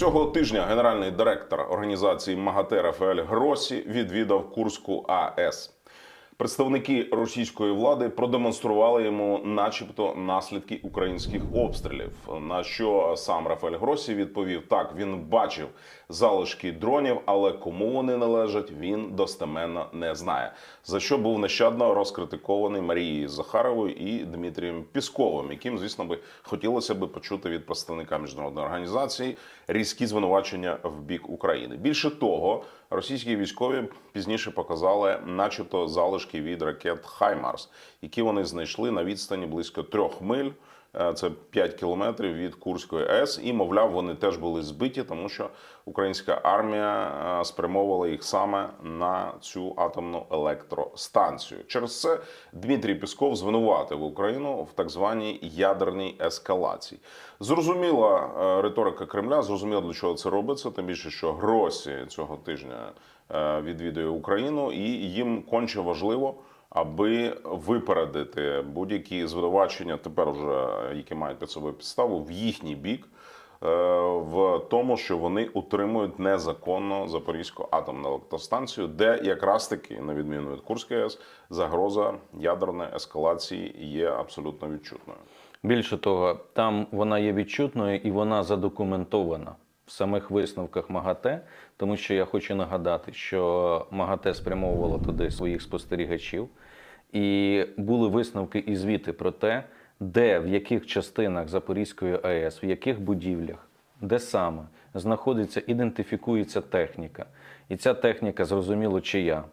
Цього тижня генеральний директор організації МАГАТЕ Рафаель Гросі відвідав Курську АЕС. Представники російської влади продемонстрували йому, начебто, наслідки українських обстрілів. На що сам Рафаель Гросі відповів: так, він бачив залишки дронів, але кому вони належать, він достеменно не знає. За що був нещадно розкритикований Марією Захаровою і Дмитрієм Пісковим, яким, звісно, би хотілося би почути від представника міжнародної організації різкі звинувачення в бік України. Більше того, російські військові пізніше показали, начебто, залишки від ракет Хаймарс, які вони знайшли на відстані близько трьох миль. Е, Це 5 кілометрів від Курської АЕС, і мовляв, вони теж були збиті, тому що українська армія е, спрямовувала їх саме на цю атомну електростанцію. Через це Дмитрій Пісков звинуватив Україну в так званій ядерній ескалації. Зрозуміла е, риторика Кремля, зрозуміло, для чого це робиться. Тим більше, що Гросі цього тижня відвідує Україну, і їм конче важливо аби випередити будь-які звинувачення, тепер уже які мають під собою підставу в їхній бік. е, В тому, що вони утримують незаконно Запорізьку атомну електростанцію, де якраз таки, на відміну від Курської АЕС, загроза ядерної ескалації є абсолютно відчутною. Більше того, там вона є відчутною і вона задокументована самих висновках МАГАТЕ, тому що я хочу нагадати, що МАГАТЕ спрямовувало туди своїх спостерігачів, і були висновки і звіти про те, де в яких частинах Запорізької АЕС, в яких будівлях, де саме знаходиться, ідентифікується техніка. І ця техніка зрозуміло чия.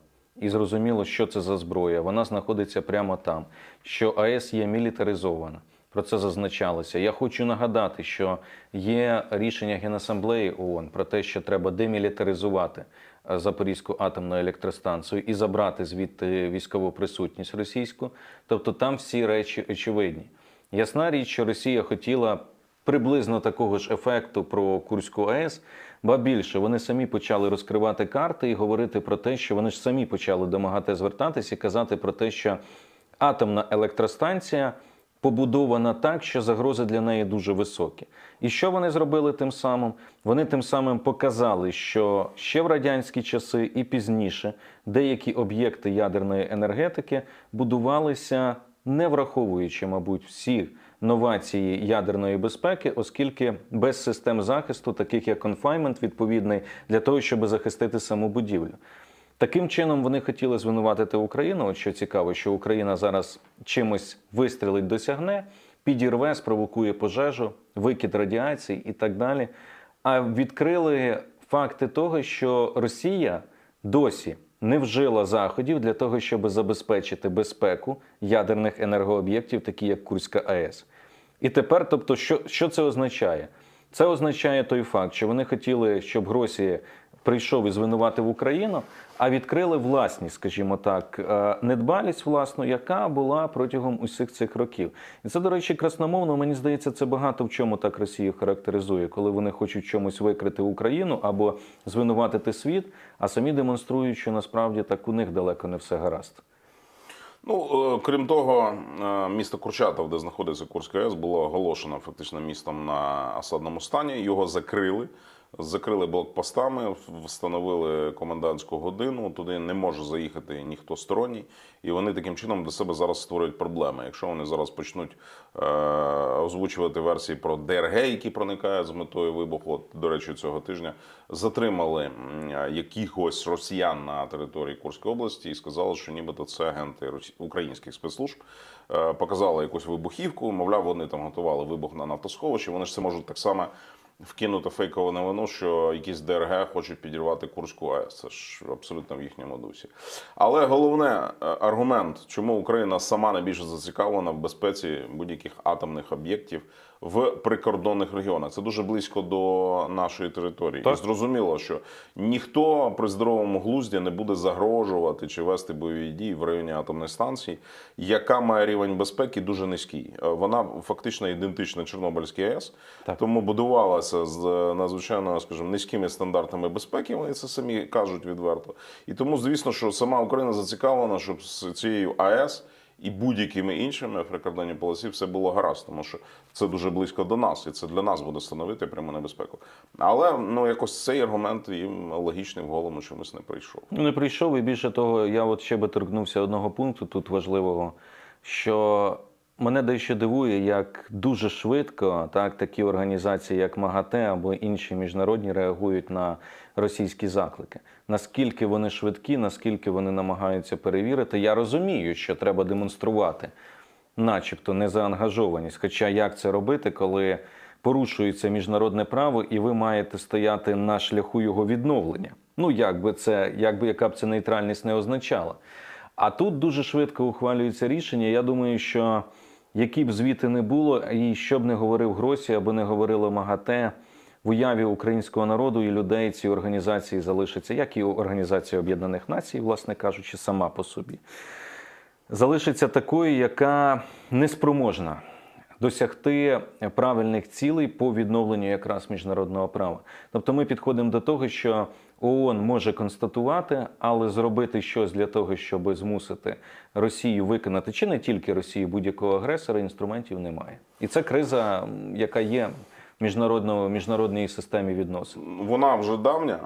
І зрозуміло, що це за зброя. Вона знаходиться прямо там, що АЕС є мілітаризована. Про це зазначалося. Я хочу нагадати, що є рішення Генасамблеї ООН про те, що треба демілітаризувати е, Запорізьку атомну електростанцію і забрати звідти військову присутність російську. Тобто там всі речі очевидні. Ясна річ, що Росія хотіла приблизно такого ж ефекту про Курську АЕС, ба більше вони самі почали розкривати карти і говорити про те, що вони ж самі почали до МАГАТЕ звертатись і казати про те, що атомна електростанція побудована так, що загрози для неї дуже високі. І що вони зробили тим самим? Вони тим самим показали, що ще в радянські часи і пізніше деякі об'єкти ядерної енергетики будувалися не враховуючи, мабуть, всі новації ядерної безпеки, оскільки без систем захисту, таких як конфаймент, відповідний для того, щоб захистити саму будівлю. Таким чином вони хотіли звинуватити Україну. От що цікаво, що Україна зараз чимось вистрілить, досягне, підірве, спровокує пожежу, викид радіації і так далі. А відкрили факти того, що Росія досі не вжила заходів для того, щоб забезпечити безпеку ядерних енергооб'єктів, такі як Курська АЕС. І тепер, тобто, що, що це означає? Це означає той факт, що вони хотіли, щоб Гросі прийшов і звинуватив Україну, а відкрили власність, скажімо так, е, недбалість власну, яка була протягом усіх цих років. І це, до речі, красномовно. Мені здається, це багато в чому так Росію характеризує, коли вони хочуть чомусь викрити Україну або звинуватити світ, а самі демонструють, що насправді так у них далеко не все гаразд. Ну, е, крім того, е, місто Курчатов, де знаходиться Курська АЕС, було оголошено фактично містом на осадному стані. Його закрили. Закрили блокпостами, встановили комендантську годину. Туди не може заїхати ніхто сторонній, і вони таким чином для себе зараз створюють проблеми. Якщо вони зараз почнуть е, озвучувати версії про ДРГ, які проникають з метою вибуху, от, до речі, цього тижня затримали якихось росіян на території Курської області і сказали, що нібито це агенти українських спецслужб. Е, показали якусь вибухівку. Мовляв, вони там готували вибух на нафтосховищі. Вони ж це можуть так само вкинути фейкову новину, що якісь ДРГ хочуть підірвати Курську АЕС. Це ж абсолютно в їхньому дусі. Але головне е, аргумент, чому Україна сама найбільше зацікавлена в безпеці будь-яких атомних об'єктів в прикордонних регіонах. Це дуже близько до нашої території. Так. І зрозуміло, що ніхто при здоровому глузді не буде загрожувати чи вести бойові дії в районі атомної станції, яка має рівень безпеки дуже низький. Е, Вона фактично ідентична Чорнобильській АЕС, Так. тому будувалася з е, надзвичайно, скажімо, низькими стандартами безпеки. Вони це самі кажуть відверто. І тому, звісно, що сама Україна зацікавлена, щоб з цією АЕС і будь-якими іншими в прикордонній полосі все було гаразд, тому що це дуже близько до нас, і це для нас буде становити пряму небезпеку. Але ну якось цей аргумент їм логічний в голову чомусь не прийшов. Ну, не прийшов, і більше того, я от ще би торкнувся одного пункту тут важливого, що мене дещо дивує, як дуже швидко так, такі організації, як МАГАТЕ або інші міжнародні, реагують на російські заклики. Наскільки вони швидкі, наскільки вони намагаються перевірити. Я розумію, що треба демонструвати, начебто, незаангажованість. Хоча як це робити, коли порушується міжнародне право, і ви маєте стояти на шляху його відновлення. Ну, як би це, як би яка б це нейтральність не означала. А тут дуже швидко ухвалюється рішення. Я думаю, що які б звіти не було, і що б не говорив Гросі або не говорило МАГАТЕ, в уяві українського народу і людей ці організації залишаться, як і Організація Об'єднаних Націй, власне кажучи, сама по собі залишиться такою, яка неспроможна досягти правильних цілей по відновленню якраз міжнародного права. Тобто ми підходимо до того, що ООН може констатувати, але зробити щось для того, щоб змусити Росію виконати чи не тільки Росію, будь-якого агресора, інструментів немає. І це криза, яка є в міжнародному міжнародній системі відносин. Вона вже давня.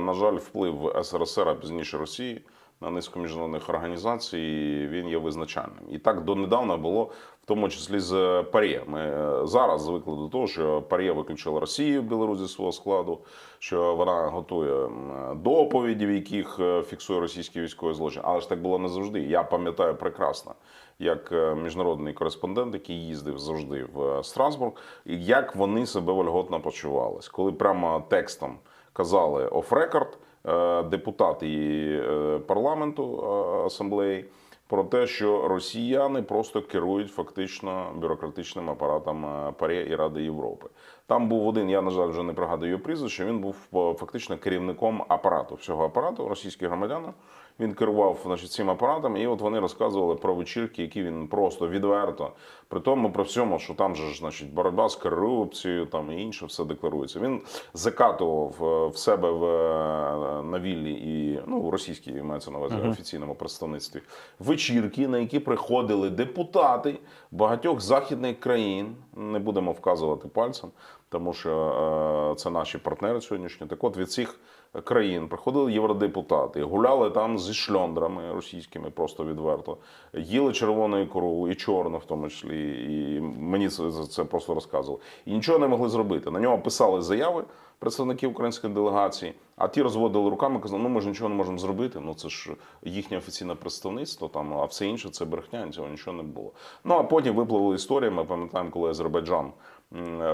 На жаль, вплив СРСР, а пізніше Росії на низку міжнародних організацій він є визначальним. І так донедавна було, в тому числі з ПАРЄ. Ми е, зараз звикли до того, що ПАРЄ виключила Росію Білорусі зі свого складу, що вона готує доповіді, в яких е, фіксує російські військові злочини. Але ж так було не завжди. Я пам'ятаю прекрасно, як е, міжнародний кореспондент, який їздив завжди в е, Страсбург, і як вони себе вольготно почувались, коли прямо текстом казали оф рекорд депутати і, е, парламенту е, асамблеї про те, що росіяни просто керують фактично бюрократичним апаратом е, ПАРЄ і Ради Європи. Там був один, я на жаль вже не пригадую його прізвище. Він був е, фактично керівником апарату всього апарату російських громадян. Він керував значить, цим апаратом, і от вони розказували про вечірки, які він просто відверто, при тому при всьому, що там же ж значить боротьба з корупцією, там і інше все декларується. Він закатував е, в себе в е, на віллі і ну в російській мається на увазі офіційному представництві вечірки, на які приходили депутати багатьох західних країн. Не будемо вказувати пальцем, тому що е, це наші партнери сьогоднішні. Так от від цих країн приходили євродепутати, гуляли там зі шльондрами російськими, просто відверто, їли червону ікру і чорну, в тому числі. І мені це, це просто розказували. І нічого не могли зробити. На нього писали заяви представники української делегації, а ті розводили руками, казали, ну ми ж нічого не можемо зробити. Ну це ж їхнє офіційне представництво, там, а все інше це брехня, цього нічого не було. Ну а потім випливли історії. Ми пам'ятаємо, коли Азербайджан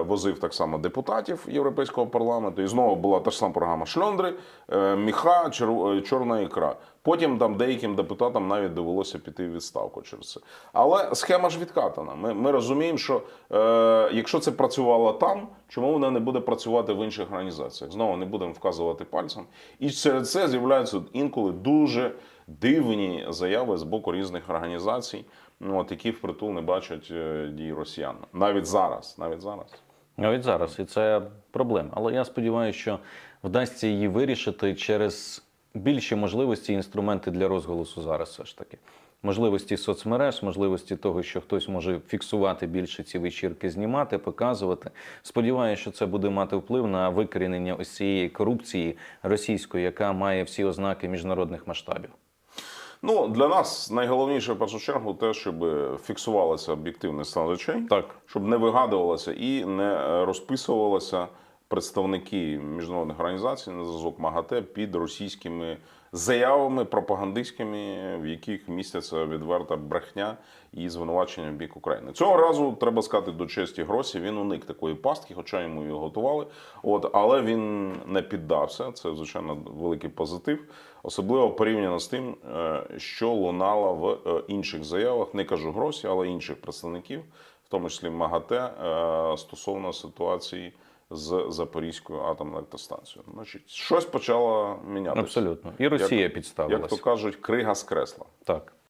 возив так само депутатів Європейського парламенту, і знову була та ж сама програма шльондри, е, міха, е, чорна ікра. Потім там деяким депутатам навіть довелося піти в відставку через це. Але схема ж відкатана. Ми, ми розуміємо, що е, якщо це працювало там, чому воно не буде працювати в інших організаціях? Знову не будемо вказувати пальцем. І через це з'являються інколи дуже дивні заяви з боку різних організацій, ну, от, які впритул не бачать е, дій росіян. Навіть зараз. Навіть зараз. Навіть зараз, і це проблема. Але я сподіваюся, що вдасться її вирішити через більші можливості і інструменти для розголосу зараз, все ж таки. Можливості соцмереж, можливості того, що хтось може фіксувати більше ці вечірки, знімати, показувати. Сподіваюся, що це буде мати вплив на викорінення ось цієї корупції російської, яка має всі ознаки міжнародних масштабів. Ну, для нас найголовніше в першу чергу те, щоб фіксувалося об'єктивний стан речей. Так. щоб не вигадувалося і не розписувалися представники міжнародних організацій на зв'язок МАГАТЕ під російськими заявами пропагандистськими, в яких містяться відверта брехня і звинувачення в бік України. Цього разу треба сказати до честі Гросі. Він уник такої пастки, хоча йому її готували. От але він не піддався. Це звичайно великий позитив, особливо порівняно з тим, е, що лунало в е, інших заявах. Не кажу Гросі, але інших представників в тому числі МАГАТЕ, е, стосовно ситуації з Запорізькою атомною електростанцією. Значить, щось почало мінятися. Абсолютно. І Росія Як- підставилась. Як то кажуть, крига з кресла. Так.